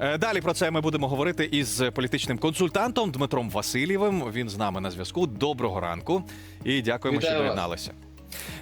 Е, Далі про це ми будемо говорити із політичним консультантом Дмитром Васильєвим. Він з нами на зв'язку. Доброго ранку і дякуємо, Вітаю що доєдналися.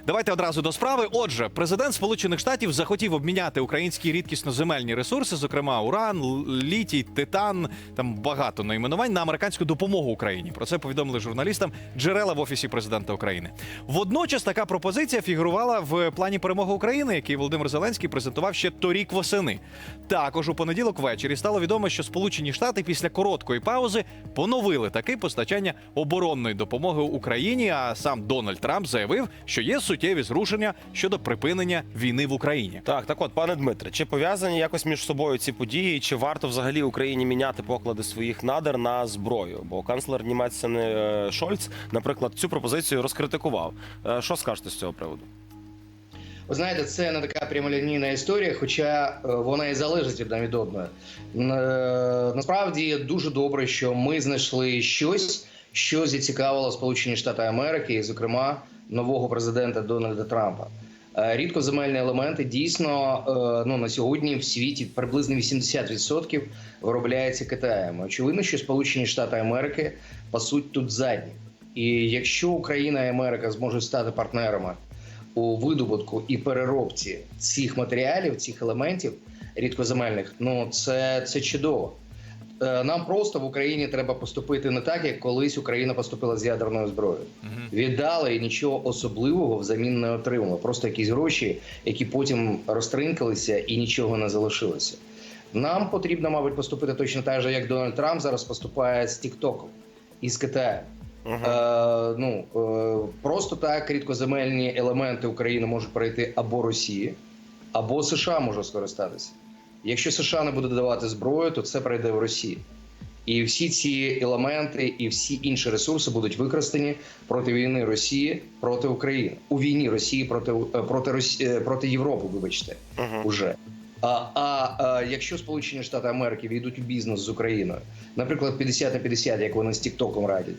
Давайте одразу до справи. Отже, президент Сполучених Штатів захотів обміняти українські рідкісноземельні ресурси, зокрема уран, літій, титан, там багато найменувань на американську допомогу Україні. Про це повідомили журналістам джерела в офісі президента України. Водночас така пропозиція фігурувала в плані перемоги України, який Володимир Зеленський презентував ще торік восени. Також у понеділок ввечері стало відомо, що Сполучені Штати після короткої паузи поновили таке постачання оборонної допомоги Україні. А сам Дональд Трамп заявив, що є суттєві зрушення щодо припинення війни в Україні. Так, так от, пане Дмитре, чи пов'язані якось між собою ці події, чи варто взагалі Україні міняти поклади своїх надр на зброю? Бо канцлер Німеччини е, Шольц, наприклад, цю пропозицію розкритикував. Е, Що скажете з цього приводу? Ви знаєте, це не така прямолінійна історія, хоча е, вона і залежить одна від одної. Насправді дуже добре, що ми знайшли щось, що зацікавило Сполучені Штати Америки, і, зокрема, нового президента Дональда Трампа. Е, Рідкоземельні елементи дійсно е, ну, на сьогодні в світі приблизно 80% виробляється Китаєм. Очевидно, що Сполучені Штати Америки пасуть тут задні. І якщо Україна і Америка зможуть стати партнерами у видобутку і переробці цих матеріалів, цих елементів рідкоземельних, ну це, це чудово. Е, Нам просто в Україні треба поступити не так, як колись Україна поступила з ядерною зброєю. Віддали і нічого особливого взамін не отримали. Просто якісь гроші, які потім розтринкалися і нічого не залишилося. Нам потрібно, мабуть, поступити точно так же, як Дональд Трамп зараз поступає з Тіктоком і з Китаєм. Е, ну, е, просто так рідкоземельні елементи України можуть пройти або Росії, або США може скористатися. Якщо США не буде давати зброю, то це пройде в Росії. І всі ці елементи і всі інші ресурси будуть використані проти війни Росії проти України у війні Росії проти е, проти Росі- е, проти Європи. Вибачте, уже. А, а, а якщо Сполучені Штати Америки війдуть у бізнес з Україною, наприклад, 50 на 50, як вони з Тіктоком радять,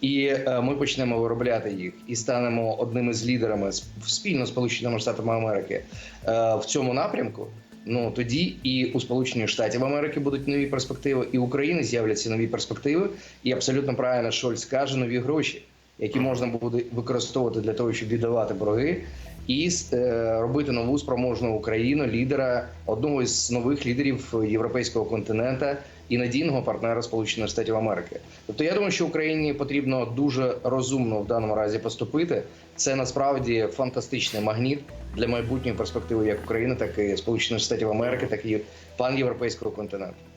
і е, ми почнемо виробляти їх і станемо одним із лідерами з- спільно з Сполученими Штатами Америки е, в цьому напрямку. Ну тоді і у Сполучених Штатів Америки будуть нові перспективи, і в України з'являться нові перспективи. І абсолютно правильно Шольц каже, нові гроші, які можна буде використовувати для того, щоб віддавати борги, і е, робити нову спроможну Україну, лідера одного із нових лідерів європейського континента і надійного партнера Сполучених Штатів Америки. Тобто, я думаю, що Україні потрібно дуже розумно в даному разі поступити. Це насправді фантастичний магніт для майбутньої перспективи як України, так і Сполучених Штатів Америки, так і пан європейського континенту.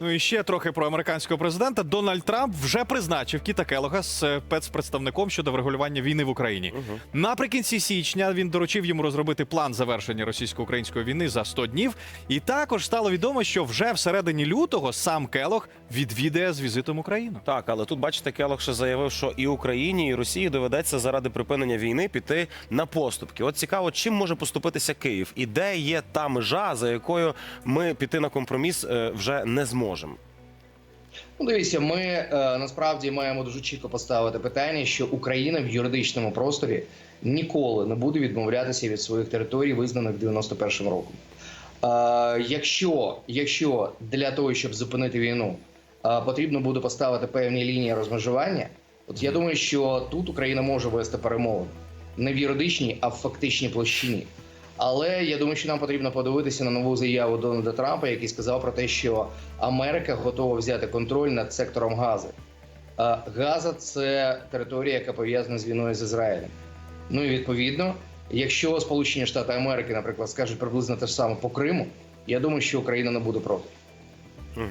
Ну і ще трохи про американського президента. Дональд Трамп вже призначив Кіта Келога з спецпредставником щодо врегулювання війни в Україні. Наприкінці січня він доручив йому розробити план завершення російсько-української війни за 100 днів. І також стало відомо, що вже всередині лютого сам Келог відвідає з візитом Україну. Так, але тут бачите, Келох ще заявив, що і Україні, і Росії доведеться заради припинення війни піти на поступки. От цікаво, чим може поступитися Київ, і де є та межа, за якою ми піти на компроміс е, вже не зможемо. Ну, дивіться, ми е, насправді маємо дуже чітко поставити питання, що Україна в юридичному просторі ніколи не буде відмовлятися від своїх територій, визнаних 91-м роком. Е, якщо, якщо для того, щоб зупинити війну, е, потрібно буде поставити певні лінії розмежування, от я думаю, що тут Україна може вести перемовини не в юридичній, а в фактичній площині. Але я думаю, що нам потрібно подивитися на нову заяву Дональда Трампа, який сказав про те, що Америка готова взяти контроль над сектором Гази. Газа це територія, яка пов'язана з війною з Ізраїлем. Ну і відповідно, якщо Сполучені Штати Америки, наприклад, скажуть приблизно те ж саме по Криму, я думаю, що Україна не буде проти. Е,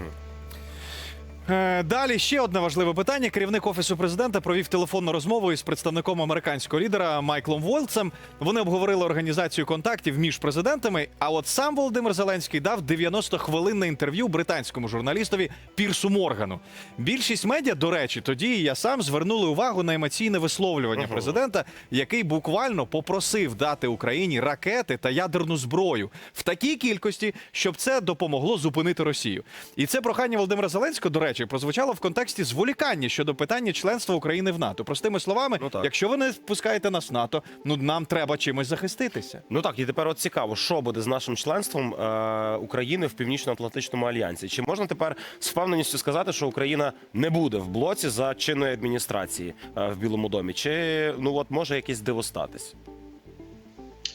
Далі ще одне важливе питання. Керівник офісу президента провів телефонну розмову із представником американського лідера Майклом Вольцем. Вони обговорили організацію контактів між президентами. А от сам Володимир Зеленський дав 90-хвилинне інтерв'ю британському журналістові Пірсу Моргану. Більшість медіа, до речі, тоді і я сам звернули увагу на емоційне висловлювання президента, який буквально попросив дати Україні ракети та ядерну зброю в такій кількості, щоб це допомогло зупинити Росію. І це прохання Володимира Зеленського, до речі, речі, прозвучало в контексті зволікання щодо питання членства України в НАТО. Простими словами, Ну так. якщо ви не впускаєте нас в НАТО, ну нам треба чимось захиститися. Ну так, і тепер от цікаво, що буде з нашим членством е, України в Північно-Атлантичному альянсі. Чи можна тепер з впевненістю сказати, що Україна не буде в блоці за чинної адміністрації е, в Білому домі? Чи ну от може якесь диво статись?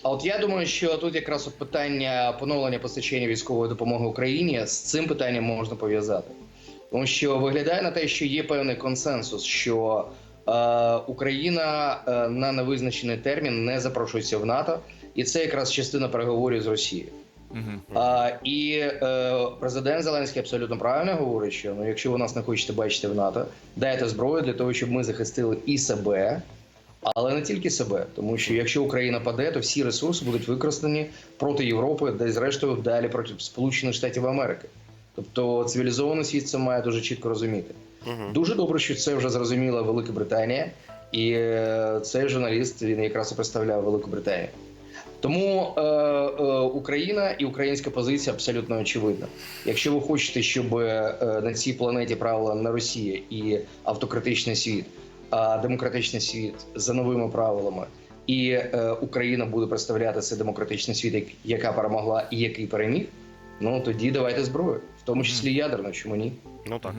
А от я думаю, що тут якраз питання поновлення постачання військової допомоги Україні з цим питанням можна пов'язати, тому що виглядає на те, що є певний консенсус, що е, Україна е, на невизначений термін не запрошується в НАТО, і це якраз частина переговорів з Росією. Угу. А, і е, президент Зеленський абсолютно правильно говорить, що ну, якщо ви нас не хочете бачити в НАТО, дайте зброю для того, щоб ми захистили і себе, але не тільки себе. Тому що якщо Україна паде, то всі ресурси будуть використані проти Європи, де зрештою далі проти Сполучених Штатів Америки. Тобто цивілізований світ це має дуже чітко розуміти. Угу. Дуже добре, що це вже зрозуміла Велика Британія, і е, цей журналіст він якраз і представляв Велику Британію. Тому е, е, Україна і українська позиція абсолютно очевидна. Якщо ви хочете, щоб е, на цій планеті правила не Росія і автократичний світ, а демократичний світ за новими правилами, і е, Україна буде представляти цей демократичний світ, як- яка перемогла і який переміг, ну тоді давайте зброю, в тому числі ядерно, чому ні? Ну так.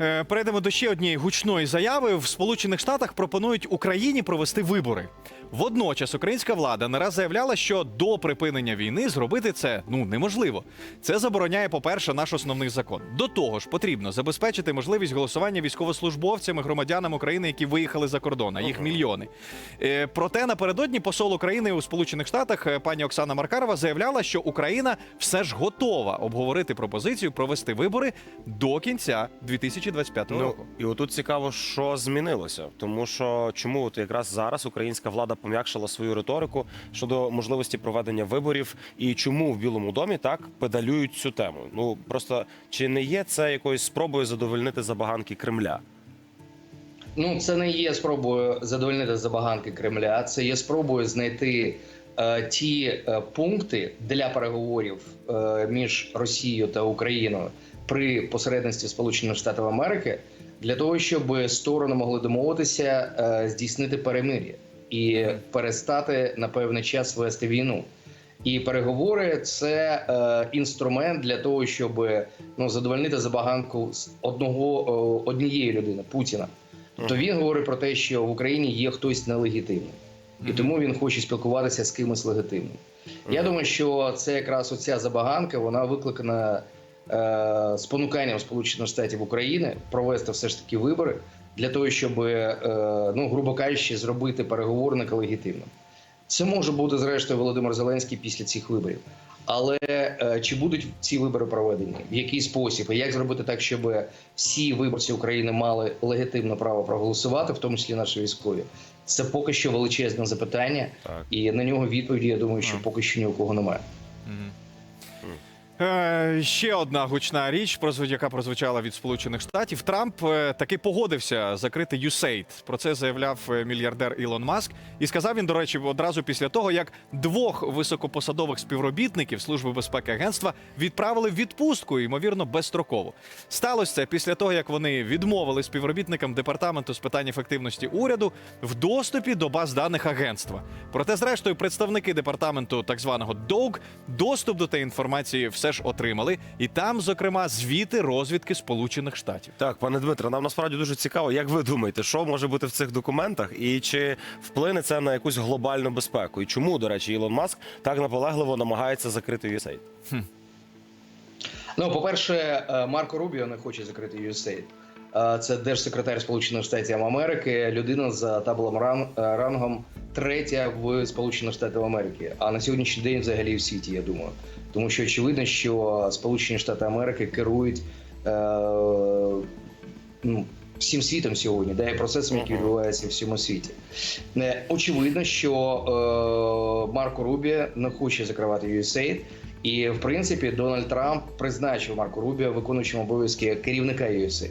Е, Перейдемо до ще однієї гучної заяви. В Сполучених Штатах пропонують Україні провести вибори. Водночас українська влада не раз заявляла, що до припинення війни зробити це ну неможливо. Це забороняє, по-перше, наш основний закон. До того ж, потрібно забезпечити можливість голосування військовослужбовцям і громадянам України, які виїхали за кордон, а їх мільйони. Е, Проте напередодні посол України у Сполучених Штатах е, пані Оксана Маркарова заявляла, що Україна все ж готова обговорити пропозицію провести вибори до кінця 2025 Ну року. і отут цікаво, що змінилося, тому що чому от якраз зараз українська влада пом'якшила свою риторику щодо можливості проведення виборів, і чому в Білому домі так педалюють цю тему? Ну просто чи не є це якоюсь спробою задовольнити забаганки Кремля? Ну, це не є спробою задовольнити забаганки Кремля. Це є спробою знайти е, ті е, пункти для переговорів е, між Росією та Україною при посередництві Сполучених Штатів Америки для того, щоб сторони могли домовитися е, здійснити перемир'я і перестати на певний час вести війну. І переговори це е, інструмент для того, щоб ну задовольнити забаганку з одного е, однієї людини Путіна. Тобто він говорить про те, що в Україні є хтось нелегітимний, і тому він хоче спілкуватися з кимось легітимним. Я думаю, що це якраз оця забаганка, вона викликана спонуканням Сполучених Штатів України провести все ж таки вибори для того, щоб, е, ну грубо кажучи, зробити переговорника легітимним. Це може бути зрештою Володимир Зеленський після цих виборів. Але е, чи будуть ці вибори проведені? В який спосіб? І як зробити так, щоб всі виборці України мали легітимне право проголосувати, в тому числі наші військові? Це поки що величезне запитання, Так. і на нього відповіді я думаю, що поки що ні у кого немає. Е, ще одна гучна річ, яка прозвучала від Сполучених Штатів. Трамп е, таки погодився закрити USAID. Про це заявляв е, мільярдер Ілон Маск. І сказав він, до речі, одразу після того, як двох високопосадових співробітників Служби безпеки агентства відправили в відпустку, ймовірно, безстроково. Сталося це після того, як вони відмовили співробітникам департаменту з питань ефективності уряду в доступі до баз даних агентства. Проте, зрештою, представники департаменту так званого DOG доступ до тієї інформації все ж отримали, і там, зокрема, звіти розвідки Сполучених Штатів. Так, пане Дмитро, нам насправді дуже цікаво, як ви думаєте, що може бути в цих документах, і чи вплине це на якусь глобальну безпеку? І чому, до речі, Ілон Маск так наполегливо намагається закрити USAID? Ну, по-перше, е, Марко Рубіо не хоче закрити USAID. Е, Це держсекретар Сполучених Штатів Америки, людина за таблом ран- е, рангом третя в Сполучених Штатах Америки. А на сьогоднішній день взагалі в світі, я думаю. Тому що очевидно, що Сполучені Штати Америки керують е, ну, всім світом сьогодні, да, і процесами, які відбуваються в всьому світі. Е, Очевидно, що е, Марко Рубіо не хоче закривати USAID. І в принципі Дональд Трамп призначив Марко Рубіо виконуючим обов'язки керівника USAID.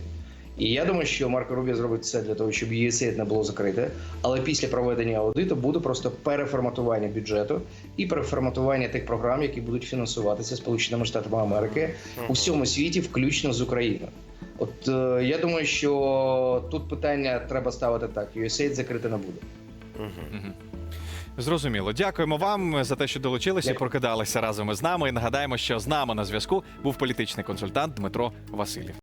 І я думаю, що Марко Рубіо зробить все для того, щоб USAID не було закрите. Але після проведення аудиту буде просто переформатування бюджету і переформатування тих програм, які будуть фінансуватися Сполученими Штатами Америки у всьому світі, включно з Україною. От е, я думаю, що тут питання треба ставити так: USAID закрити не буде. Зрозуміло. Дякуємо вам за те, що долучилися Дякую. прокидалися разом із нами. І нагадаємо, що з нами на зв'язку був політичний консультант Дмитро Васильєв.